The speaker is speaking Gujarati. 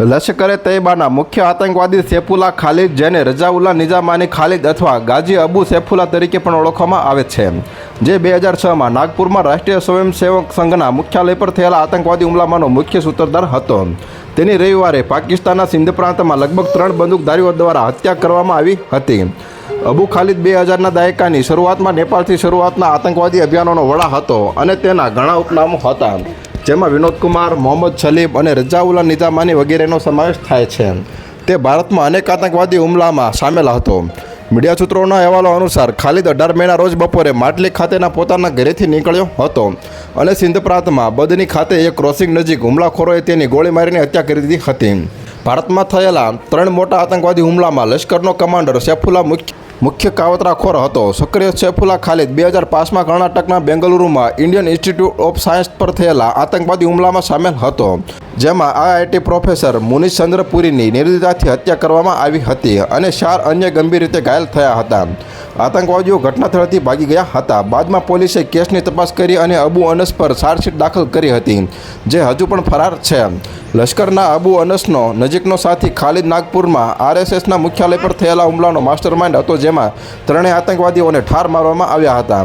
લશ્કરે તૈયબાના મુખ્ય આતંકવાદી સેફુલા ખાલિદ જેને રજાઉલ્લા નિઝામાની ખાલિદ અથવા ગાજી અબુ સેફુલા તરીકે પણ ઓળખવામાં આવે છે. જે બે હજાર છમાં નાગપુરમાં રાષ્ટ્રીય સ્વયંસેવક સંઘના મુખ્યાલય પર થયેલા આતંકવાદી હુમલામાંનો મુખ્ય સૂત્રધાર હતો. તેની રવિવારે પાકિસ્તાનના સિંધ પ્રાંતમાં લગભગ ત્રણ બંદૂકધારીઓ દ્વારા હત્યા કરવામાં આવી હતી. અબુ ખાલિદ બે હજારના દાયકાની શરૂઆતમાં નેપાળથી શરૂઆતના આતંકવાદી અભિયાનોનો વડા હતો અને તેના ઘણા ઉપનામો હતા. જેમાં વિનોદ કુમાર, મોહમ્મદ સલીમ અને રજાઉલ્લા નિઝામાની વગેરેનો સમાવેશ થાય છે. તે ભારતમાં અનેક આતંકવાદી હુમલામાં સામેલ હતો. મીડિયા સૂત્રોના અહેવાલો અનુસાર ખાલિદ અઢાર મેના રોજ બપોરે માટલી ખાતેના પોતાના ઘરેથી નીકળ્યો હતો અને સિંધ પ્રાંતમાં બદની ખાતે એક ક્રોસિંગ નજીક હુમલાખોરોએ તેની ગોળી મારીને હત્યા કરી દીધી હતી. ભારતમાં થયેલા ત્રણ મોટા આતંકવાદી હુમલામાં લશ્કરનો કમાન્ડર સૈફુલ્લા મુખ્ય મુખ્ય કાવતરાખોર હતો. સક્રિય સૈફુલ્લા ખાલિદ બે હજાર પાંચમાં કર્ણાટકના બેંગલુરુમાં ઇન્ડિયન ઇન્સ્ટિટ્યૂટ ઓફ સાયન્સ પર થયેલા આતંકવાદી હુમલામાં સામેલ હતો. જેમાં આઈઆઈટી પ્રોફેસર મુનીશ ચંદ્રપુરીની નિર્દયતાથી હત્યા કરવામાં આવી હતી અને ચાર અન્ય ગંભીર રીતે ઘાયલ થયા હતા. આતંકવાદીઓ ઘટનાસ્થળેથી ભાગી ગયા હતા. બાદમાં પોલીસે કેસની તપાસ કરી અને અબુ અનસ પર ચાર્જશીટ દાખલ કરી હતી, જે હજુ પણ ફરાર છે. લશ્કરના અબુ અનસનો નજીકનો સાથી ખાલિદ નાગપુરમાં આરએસએસના મુખ્યાલય પર થયેલા હુમલાનો માસ્ટરમાઇન્ડ હતો, જેમાં ત્રણેય આતંકવાદીઓને ઠાર મારવામાં આવ્યા હતા.